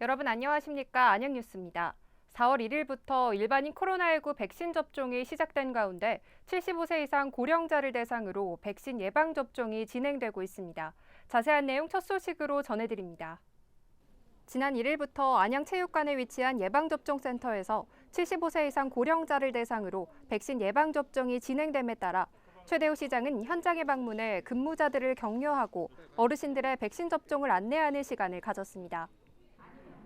여러분 안녕하십니까? 안영뉴스입니다. 4월 1일부터 일반인 코로나19 백신 접종이 시작된 가운데 75세 이상 고령자를 대상으로 백신 예방 접종이 진행되고 있습니다. 자세한 내용 첫 소식으로 전해드립니다. 지난 1일부터 안양체육관에 위치한 예방접종센터에서 75세 이상 고령자를 대상으로 백신 예방접종이 진행됨에 따라 최대호 시장은 현장에 방문해 근무자들을 격려하고 어르신들의 백신 접종을 안내하는 시간을 가졌습니다.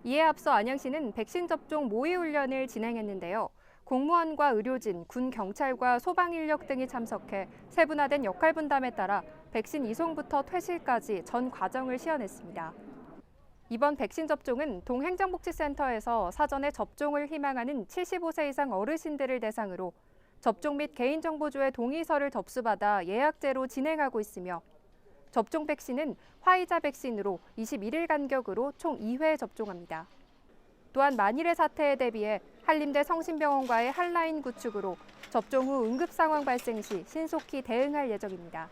이에 앞서 안양시는 백신 접종 모의 훈련을 진행했는데요. 공무원과 의료진, 군 경찰과 소방 인력 등이 참석해 세분화된 역할 분담에 따라 백신 이송부터 퇴실까지 전 과정을 시연했습니다. 이번 백신 접종은 동행정복지센터에서 사전에 접종을 희망하는 75세 이상 어르신들을 대상으로 접종 및 개인정보조회 동의서를 접수받아 예약제로 진행하고 있으며 접종 백신은 화이자 백신으로 21일 간격으로 총 2회 접종합니다. 또한 만일의 사태에 대비해 한림대 성심병원과의 한라인 구축으로 접종 후 응급 상황 발생 시 신속히 대응할 예정입니다.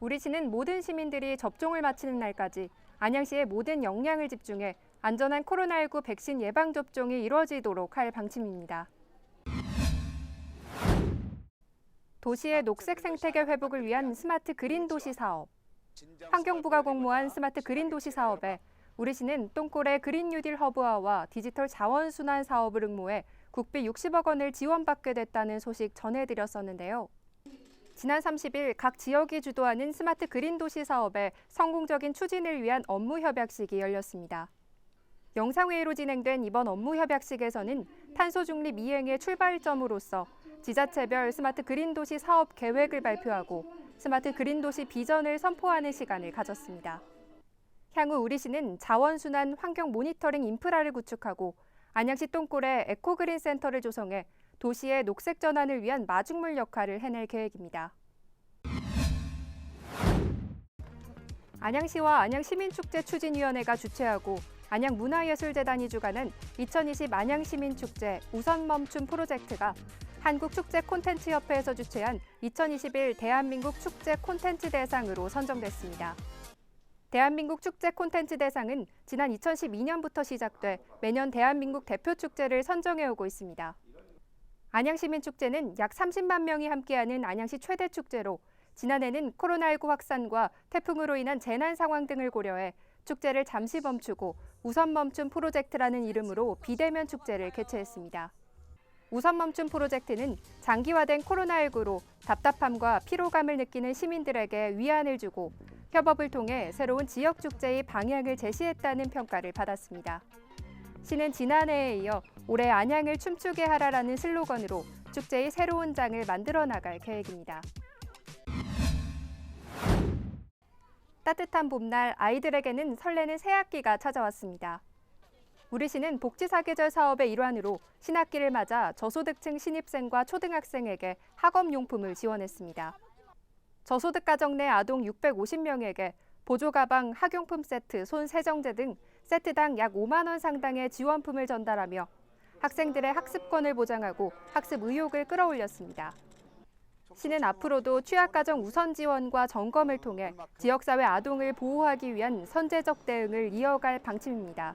우리 시는 모든 시민들이 접종을 마치는 날까지 안양시의 모든 역량을 집중해 안전한 코로나19 백신 예방 접종이 이루어지도록 할 방침입니다. 도시의 녹색 생태계 회복을 위한 스마트 그린 도시 사업. 환경부가 공모한 스마트 그린 도시 사업에 우리시는 똥골의 그린 뉴딜 허브화와 디지털 자원 순환 사업을 응모해 국비 60억 원을 지원받게 됐다는 소식 전해드렸었는데요. 지난 30일 각 지역이 주도하는 스마트 그린 도시 사업의 성공적인 추진을 위한 업무 협약식이 열렸습니다. 영상회의로 진행된 이번 업무 협약식에서는 탄소 중립 이행의 출발점으로서 지자체별 스마트 그린 도시 사업 계획을 발표하고 스마트 그린 도시 비전을 선포하는 시간을 가졌습니다. 향후 우리시는 자원순환 환경 모니터링 인프라를 구축하고 안양시 똥골에 에코그린 센터를 조성해 도시의 녹색 전환을 위한 마중물 역할을 해낼 계획입니다. 안양시와 안양시민축제 추진위원회가 주최하고 안양문화예술재단이 주관한 2020 안양시민축제 우선 멈춤 프로젝트가 한국축제 콘텐츠협회에서 주최한 2021 대한민국 축제 콘텐츠 대상으로 선정됐습니다. 대한민국 축제 콘텐츠 대상은 지난 2012년부터 시작돼 매년 대한민국 대표 축제를 선정해 오고 있습니다. 안양시민축제는 약 30만 명이 함께하는 안양시 최대 축제로 지난해는 코로나19 확산과 태풍으로 인한 재난 상황 등을 고려해 축제를 잠시 멈추고 우선 멈춤 프로젝트라는 이름으로 비대면 축제를 개최했습니다. 우선 멈춤 프로젝트는 장기화된 코로나19로 답답함과 피로감을 느끼는 시민들에게 위안을 주고 협업을 통해 새로운 지역 축제의 방향을 제시했다는 평가를 받았습니다. 시는 지난해에 이어 올해 안양을 춤추게 하라라는 슬로건으로 축제의 새로운 장을 만들어 나갈 계획입니다. 따뜻한 봄날 아이들에게는 설레는 새학기가 찾아왔습니다. 우리시는 복지사계절 사업의 일환으로 신학기를 맞아 저소득층 신입생과 초등학생에게 학업용품을 지원했습니다. 저소득 가정 내 아동 650명에게 보조가방, 학용품 세트, 손 세정제 등 세트당 약 5만 원 상당의 지원품을 전달하며 학생들의 학습권을 보장하고 학습 의욕을 끌어올렸습니다. 시는 앞으로도 취약가정 우선 지원과 점검을 통해 지역사회 아동을 보호하기 위한 선제적 대응을 이어갈 방침입니다.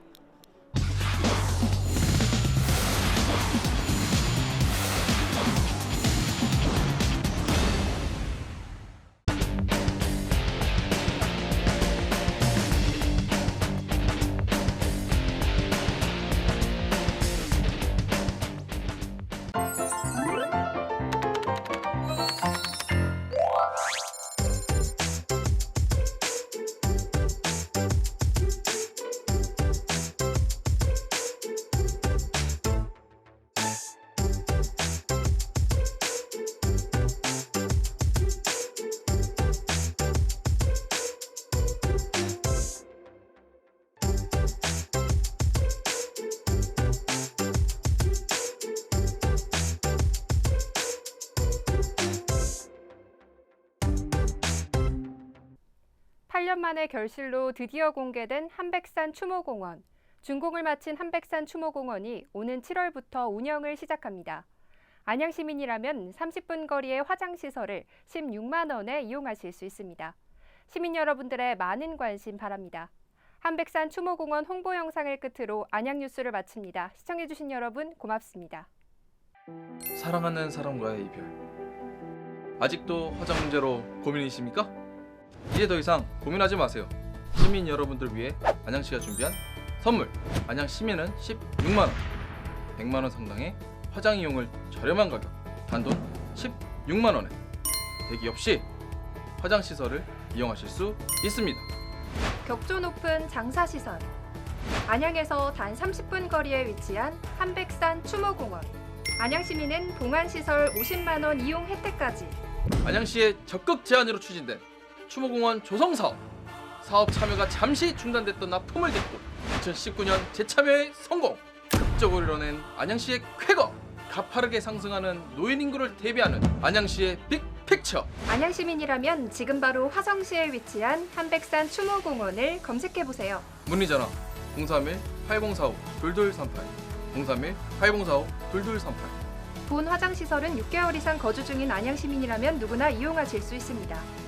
팔년 만의 결실로 드디어 공개된 한백산 추모공원. 준공을 마친 한백산 추모공원이 오는 7월부터 운영을 시작합니다. 안양 시민이라면 30분 거리의 화장 시설을 16만 원에 이용하실 수 있습니다. 시민 여러분들의 많은 관심 바랍니다. 한백산 추모공원 홍보 영상을 끝으로 안양 뉴스를 마칩니다. 시청해 주신 여러분 고맙습니다. 사랑하는 사람과의 이별. 아직도 화장 문제로 고민이십니까? 이제 더 이상 고민하지 마세요. 시민 여러분들 위해 안양시가 준비한 선물. 안양 시민은 16만 원, 100만 원 상당의 화장 이용을 저렴한 가격, 단돈 16만 원에 대기 없이 화장 시설을 이용하실 수 있습니다. 격조 높은 장사시설. 안양에서 단 30분 거리에 위치한 한백산 추모공원. 안양 시민은 봉안시설 50만 원 이용 혜택까지. 안양시의 적극 제안으로 추진된 추모공원 조성 사업. 사업 참여가 잠시 중단됐던 납품을 딛고 2019년 재참여에 성공. 극적으로 이뤄낸 안양시의 쾌거. 가파르게 상승하는 노인 인구를 대비하는 안양시의 빅픽처. 안양 시민이라면 지금 바로 화성시에 위치한 한백산 추모공원을 검색해 보세요. 문의 전화 031 8045 2238 031 8045 2238 본 화장 시설은 6개월 이상 거주 중인 안양 시민이라면 누구나 이용하실 수 있습니다.